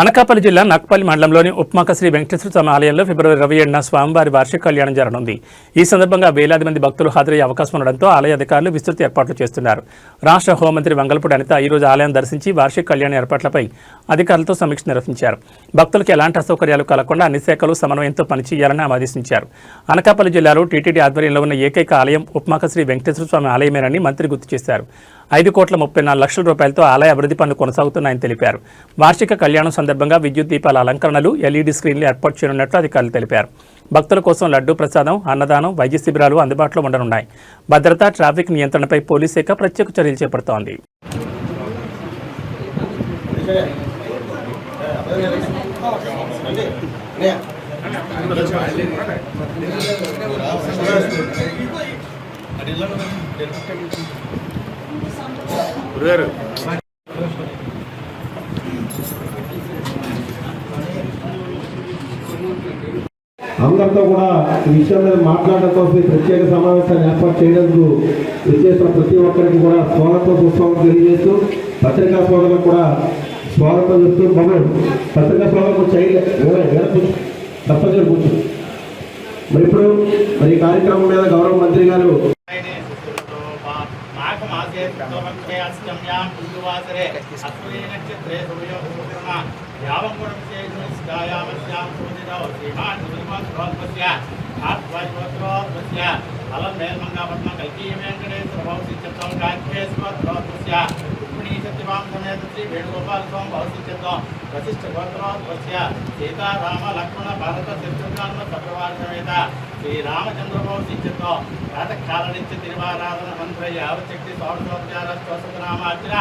అనకాపల్లి జిల్లా నక్పల్లి మండలంలోని ఉప్మాక శ్రీ వెంకటేశ్వర స్వామి ఆలయంలో ఫిబ్రవరి ఇరవై ఏడున స్వామివారి వార్షిక కళ్యాణం జరగనుంది. ఈ సందర్భంగా వేలాది మంది భక్తులు హాజరయ్యే అవకాశం ఉండడంతో ఆలయ అధికారులు విస్తృత ఏర్పాట్లు చేస్తున్నారు. రాష్ట్ర హోంమంత్రి వంగలపూడి అనిత ఈ రోజు ఆలయం దర్శించి వార్షిక కళ్యాణ ఏర్పాట్లపై అధికారులతో సమీక్ష నిర్వహించారు. భక్తులకు ఎలాంటి అసౌకర్యాలు కలగకుండా అన్ని శాఖలు సమన్వయంతో పనిచేయాలని ఆదేశించారు అనకాపల్లి జిల్లాలో టీటీడీ ఆధ్వర్యంలో ఉన్న ఏకైక ఆలయం ఉప్మాక శ్రీ వెంకటేశ్వర స్వామి ఆలయమేనని మంత్రి గుర్తు చేశారు. ఐదు కోట్ల ముప్పై నాలుగు లక్షల రూపాయలతో ఆలయ అభివృద్ధి పనులు కొనసాగుతున్నాయని తెలిపారు. వార్షిక కళ్యాణం సందర్భంగా విద్యుత్ దీపాల అలంకరణలు ఎల్ఈడీ స్క్రీన్లు ఏర్పాటు చేయనున్నట్లు అధికారులు తెలిపారు. భక్తుల కోసం లడ్డూ ప్రసాదం అన్నదానం వైద్య శిబిరాలు అందుబాటులో ఉండనున్నాయి. భద్రత ట్రాఫిక్ నియంత్రణపై పోలీస్ శాఖ ప్రత్యేక చర్యలు చేపడుతోంది. అందరితో కూడా ఈ విషయం మీద మాట్లాడడం కోసం ప్రత్యేక సమావేశాన్ని ఏర్పాటు చేయడానికి విచ్చేసిన ప్రతి ఒక్కరికి కూడా స్వాగతం సుస్వాగతం తెలియజేస్తూ పత్రికా సోదరులకు కూడా స్వాగతం చెప్తూ మనం పత్రికా సోదరులకు చేయలేదు తప్పనిసరి కూర్చో మరి ఇప్పుడు మరి కార్యక్రమం మీద గౌరవ మంత్రి గారు యావ అలం మేల్మంగాపట్నం కల్కీ వెంకటేశ్వర భవసి చిత్తం కాంకేశ్వరోత్పస్య రుక్మిణీ సత్యవాం సమేత శ్రీ వేణుగోపాల స్వామి భవసి చిత్తం వశిష్ఠ గోత్రోత్పస్య సీతారామ లక్ష్మణ భరత శత్రుఘ్న సర్వార్ సమేత శ్రీరామచంద్రభవసి చిత్తం ప్రాతకాల నిత్య తిరువారాధన మంత్ర యావశక్తి సౌరసోపచార స్తోత్రనామార్చన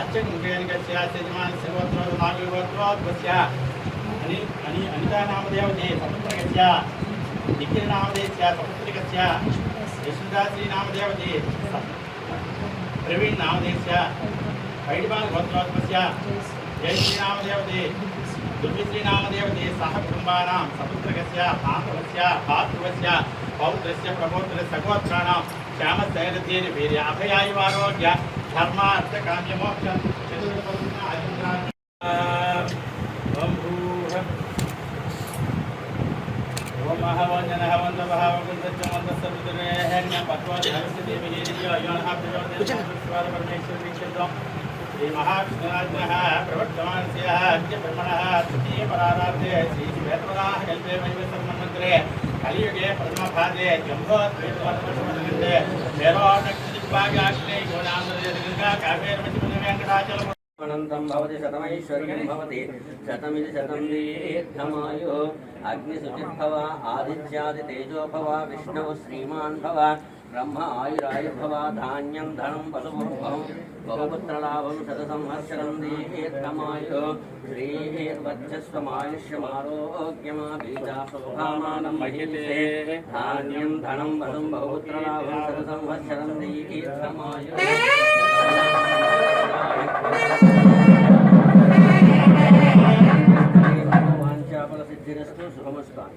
అత్యగుంకేన గస్యాజమాన శివోత్రో నాగోత్రోద్వస్య అని అని అనితా నామదేవతే సముద్రగస్య నిఖిల నామదేశ్య సముద్రికస్య యశుదాశ్రీ నామదేవతే ప్రవీణ్ నామదేశ్య వైడిపాల గోత్రోత్మస్య జయ శ్రీనామదేవతే దుర్విశ్రీనామదేవతే సహ కుటుంబానాం సముద్రగస్య పాపవస్య పాతృవస్య పౌత్రస్య ప్రపౌత్ర సగోత్రాణం శ్యామశైలతేని వీర్య అభయాయువారోగ్య ధర్మార్థ కామ్యమోక్ష చతుర్పూర్ణ श्रीमहाविष्णुराज्ञः प्रवर्तमान स्याः अद्य ब्रह्मणः तृतीये पराराध्ये श्रीवेदपदाः कल्पे वैवसन्मन्वन्तरे कलियुगे परमभागे जम्भोद्वैतवर्षमन्वन्ते वेदोर्णक्षिपागाग्ने योनान्द्रजगङ्गा काव्येर्वचिपदवेङ्कटाचलम् అనంతం భవతి శతమైశ్వర్యం భవతి శతమిది శతం దీర్ఘమాయు అగ్నిశుచిర్భవ ఆదిత్యాది తేజోభవ విష్ణవు శ్రీమాన్ భవ బ్రహ్మ ఆయురాయుర్భవ ధాన్యం ధనం పశుభవం బహుపుత్రలాభం శత సంవత్సరం దీర్ఘమాయు శ్రీర్వచ్చస్వమాయుష్యమారోగ్యమాబీజాశోభామానం ధాన్యం ధనం వసం బహుపుత్రలాభం శత సంవత్సరం దీర్ఘమాయు సిద్ధిరస్తు శుభమస్తాను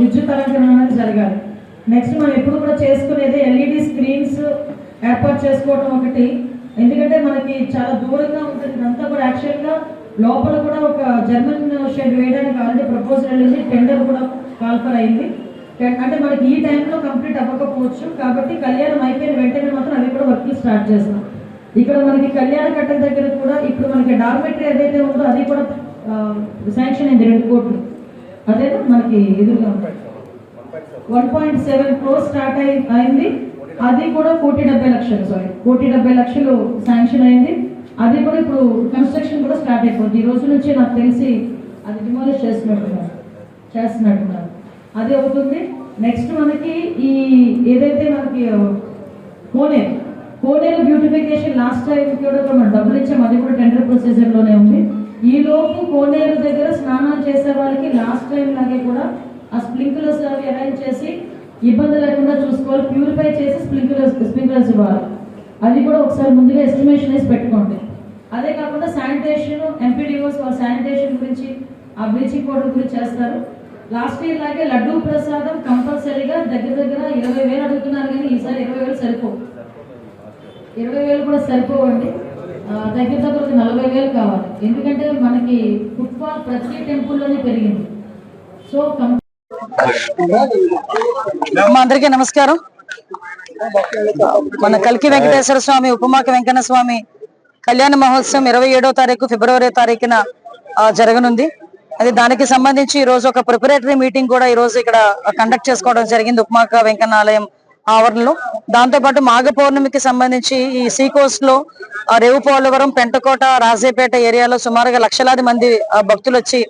విద్యుత్ అలంకరణ అనేది జరగాలి. నెక్స్ట్ మనం ఎప్పుడు కూడా చేసుకునేది ఎల్ఈడి స్క్రీన్స్ ఏర్పాటు చేసుకోవడం ఒకటి. ఎందుకంటే మనకి చాలా దూరంగా ఉంటుంది. ఇదంతా కూడా యాక్చువల్గా లోపల కూడా ఒక జర్మన్ షెడ్ వేయడానికి ఆల్రెడీ ప్రపోజల్ వెళ్ళింది టెండర్ కూడా కాల్ఫర్ అయింది. అంటే మనకి ఈ టైంలో కంప్లీట్ అవ్వకపోవచ్చు. కాబట్టి కళ్యాణం అయిపోయిన వెంటనే మాత్రం అవి కూడా వర్క్లు స్టార్ట్ చేస్తాం. ఇక్కడ మనకి కళ్యాణ కట్టల దగ్గర కూడా ఇప్పుడు మనకి డార్మెటరీ ఏదైతే ఉందో అది కూడా శాంక్షన్ అయింది రెండు కోట్లు. అదే మనకి ఎదురుగా one point seven crore start అయి అయింది. అది కూడా కోటి డెబ్బై లక్షలు సారీ కోటి డెబ్బై లక్షలు శాంక్షన్ అయింది. అది కూడా ఇప్పుడు కన్స్ట్రక్షన్ కూడా స్టార్ట్ అయిపోతుంది ఈ రోజు నుంచి నాకు తెలిసి అది డిమాలిష్ చేస్తున్నట్టున్నారు. చేస్తున్నట్టున్నారు. అది ఒకటి నెక్స్ట్ మనకి ఈ ఏదైతే మనకి కోనే కోనేరు. బ్యూటిఫికేషన్ లాస్ట్ టైం కూడా మనం డబ్బులు ఇచ్చాము అది కూడా టెండర్ ప్రొసీజర్లోనే ఉంది. ఈ లోపు కోనేరు దగ్గర స్నానాలు చేసే వాళ్ళకి లాస్ట్ టైం లాగే కూడా ఆ స్ప్రింక్లర్స్ అవి అరేంజ్ చేసి ఇబ్బంది లేకుండా చూసుకోవాలి. ప్యూరిఫై చేసి స్ప్రింక్లర్స్ స్ప్రింక్లర్స్ ఇవ్వాలి. అది కూడా ఒకసారి ముందుగా ఎస్టిమేషన్ వేసి పెట్టుకోండి. అదే కాకుండా శానిటేషన్ ఎంపీడీఓస్ వాళ్ళ శానిటేషన్ గురించి ఆ బ్లీచింగ్ పౌడర్ గురించి చేస్తారు. లాస్ట్ ఇయర్ లాగే లడ్డూ ప్రసాదం కంపల్సరీగా దగ్గర దగ్గర ఇరవై వేలు అడుగుతున్నారు కానీ ఈసారి ఇరవై వేలు సరిపోవు. ఇరవై వేలు కూడా సరిపోవండి. దగ్గర దగ్గరకు నలభై వేలు కావాలి. ఎందుకంటే మనకి ఫుట్బాల్ ప్రతి టెంపుల్లోనే పెరిగింది. సో మా అందరికీ నమస్కారం. మన కల్కి వెంకటేశ్వర స్వామి ఉపమాక వెంకన్న స్వామి కళ్యాణ మహోత్సవం ఇరవై ఏడో తారీఖు ఫిబ్రవరి తారీఖున జరగనుంది. అది దానికి సంబంధించి ఈ రోజు ఒక ప్రిపరేటరీ మీటింగ్ కూడా ఈ రోజు ఇక్కడ కండక్ట్ చేసుకోవడం జరిగింది. ఉపమాక వెంకన్న ఆలయం ఆవరణలో. దాంతో పాటు మాఘ పౌర్ణమికి సంబంధించి ఈ సీ కోస్ట్లో రేవు పోలవరం పెంటకోట రాజేపేట ఏరియాలో సుమారుగా లక్షలాది మంది ఆ, భక్తులు వచ్చి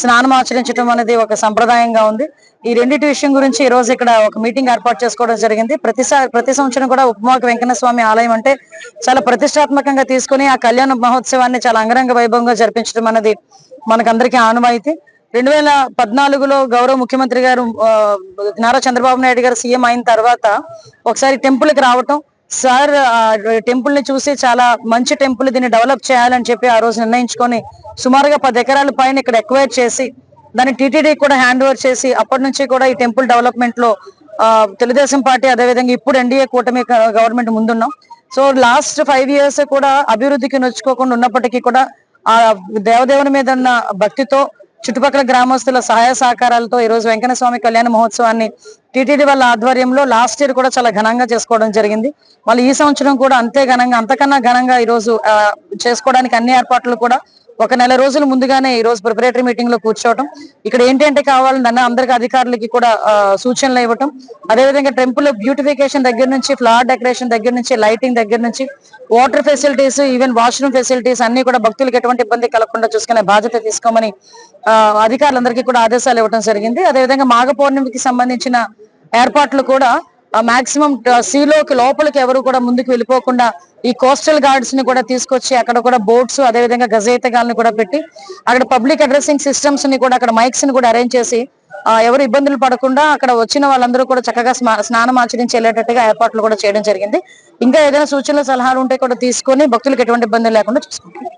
స్నానం ఆచరించడం అనేది ఒక సంప్రదాయంగా ఉంది. ఈ రెండింటి విషయం గురించి ఈ రోజు ఇక్కడ ఒక మీటింగ్ ఏర్పాటు చేసుకోవడం జరిగింది. ప్రతిసారి ప్రతి సంవత్సరం కూడా ఉపమాక వెంకటస్వామి స్వామి ఆలయం అంటే చాలా ప్రతిష్టాత్మకంగా తీసుకుని ఆ కళ్యాణ మహోత్సవాన్ని చాలా అంగరంగ వైభవంగా జరిపించడం అనేది మనకందరికీ ఆనవాయితీ. రెండు వేల పద్నాలుగులో గౌరవ ముఖ్యమంత్రి గారు నారా చంద్రబాబు నాయుడు గారు సీఎం అయిన తర్వాత ఒకసారి టెంపుల్కి రావటం. సార్ టెంపుల్ని చూసి చాలా మంచి టెంపుల్ దీన్ని డెవలప్ చేయాలని చెప్పి ఆ రోజు నిర్ణయించుకొని సుమారుగా పది ఎకరాల పైన ఇక్కడ ఎక్వైర్ చేసి దాన్ని టీటీడీ కూడా హ్యాండ్ ఓవర్ చేసి అప్పటి నుంచి కూడా ఈ టెంపుల్ డెవలప్మెంట్లో తెలుగుదేశం పార్టీ అదేవిధంగా ఇప్పుడు ఎన్డీఏ కూటమి గవర్నమెంట్ ముందున్నాం. సో లాస్ట్ ఫైవ్ ఇయర్స్ కూడా అభివృద్ధికి నొచ్చుకోకుండా ఉన్నప్పటికీ కూడా ఆ దేవదేవుని మీద ఉన్న భక్తితో చుట్టుపక్కల గ్రామస్తుల సహాయ సహకారాలతో ఈ రోజు వెంకన్న స్వామి కళ్యాణ మహోత్సవాన్ని టీటీడీ వాళ్ళ ఆధ్వర్యంలో లాస్ట్ ఇయర్ కూడా చాలా ఘనంగా చేసుకోవడం జరిగింది. మళ్ళీ ఈ సంవత్సరం కూడా అంతే ఘనంగా అంతకన్నా ఘనంగా ఈ రోజు చేసుకోవడానికి అన్ని ఏర్పాట్లు కూడా ఒక నెల రోజుల ముందుగానే ఈ రోజు ప్రిపరేటరీ మీటింగ్లో కూర్చోవటం. ఇక్కడ ఏంటంటే కావాలని అందరికి అధికారులకి కూడా సూచనలు ఇవ్వటం. అదేవిధంగా టెంపుల్ బ్యూటిఫికేషన్ దగ్గర నుంచి ఫ్లవర్ డెకరేషన్ దగ్గర నుంచి లైటింగ్ దగ్గర నుంచి water facilities even washroom facilities అన్ని కూడా భక్తులకు ఎటువంటి ఇబ్బంది కలగకుండా చూసుకునే బాధ్యత తీసుకోమని ఆ, అధికారులందరికీ కూడా ఆదేశాలు ఇవ్వడం జరిగింది. అదేవిధంగా మాఘ పౌర్ణమికి సంబంధించిన ఏర్పాట్లు కూడా మాక్సిమం సీలోకి లోపలికి ఎవరు కూడా ముందుకు వెళ్ళిపోకుండా ఈ కోస్టల్ గార్డ్స్ని కూడా తీసుకొచ్చి అక్కడ కూడా బోట్స్ అదేవిధంగా గజయితగాల్ని కూడా పెట్టి అక్కడ పబ్లిక్ అడ్రసింగ్ సిస్టమ్స్ని కూడా అక్కడ మైక్స్ని కూడా అరేంజ్ చేసి ఎవరు ఇబ్బందులు పడకుండా అక్కడ వచ్చిన వాళ్ళందరూ కూడా చక్కగా స్నానం ఆచరించి వెళ్ళేటట్టుగా ఏర్పాట్లు కూడా చేయడం జరిగింది. ఇంకా ఏదైనా సూచనలు సలహాలు ఉంటే కూడా తీసుకొని భక్తులకు ఎటువంటి ఇబ్బంది లేకుండా చూసుకుంటాం.